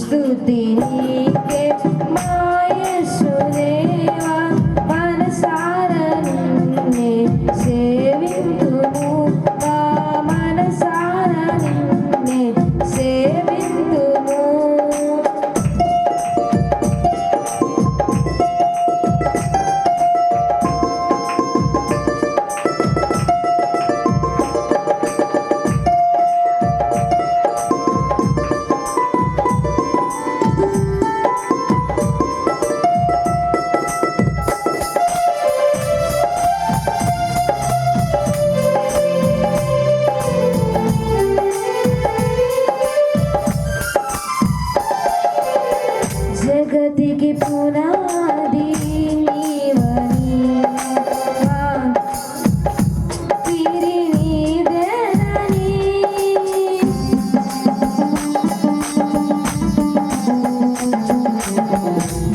സ്തുതിനേ జగతికి పునాది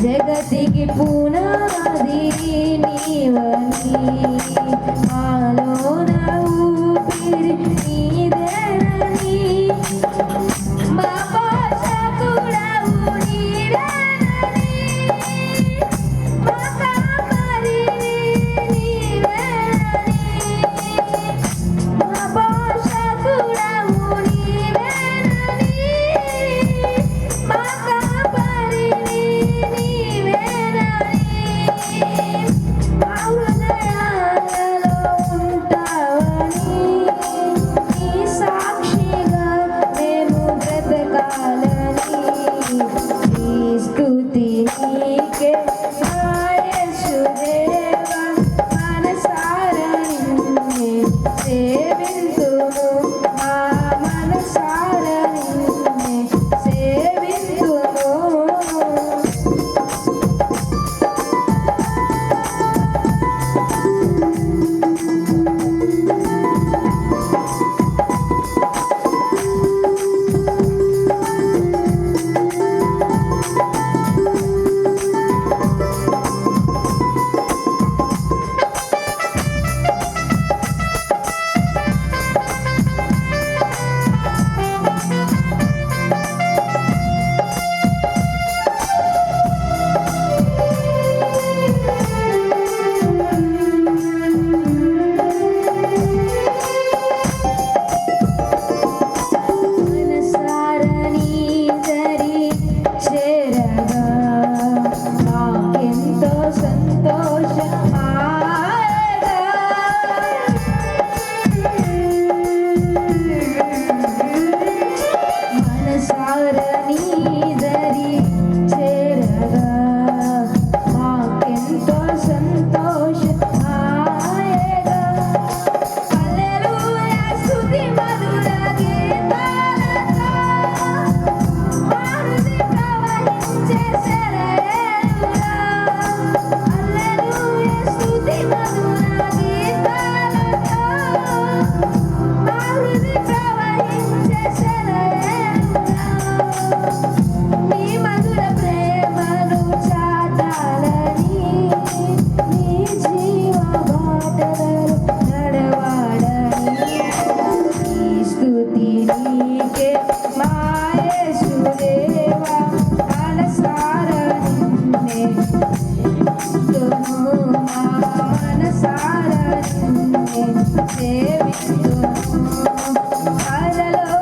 జగతికి పునాది నీవని. ఆలో Bebê. నీకే మాయేశుదేవా మనసార నిన్నే. మనసార నిన్నే. సేవిస్తును అలలో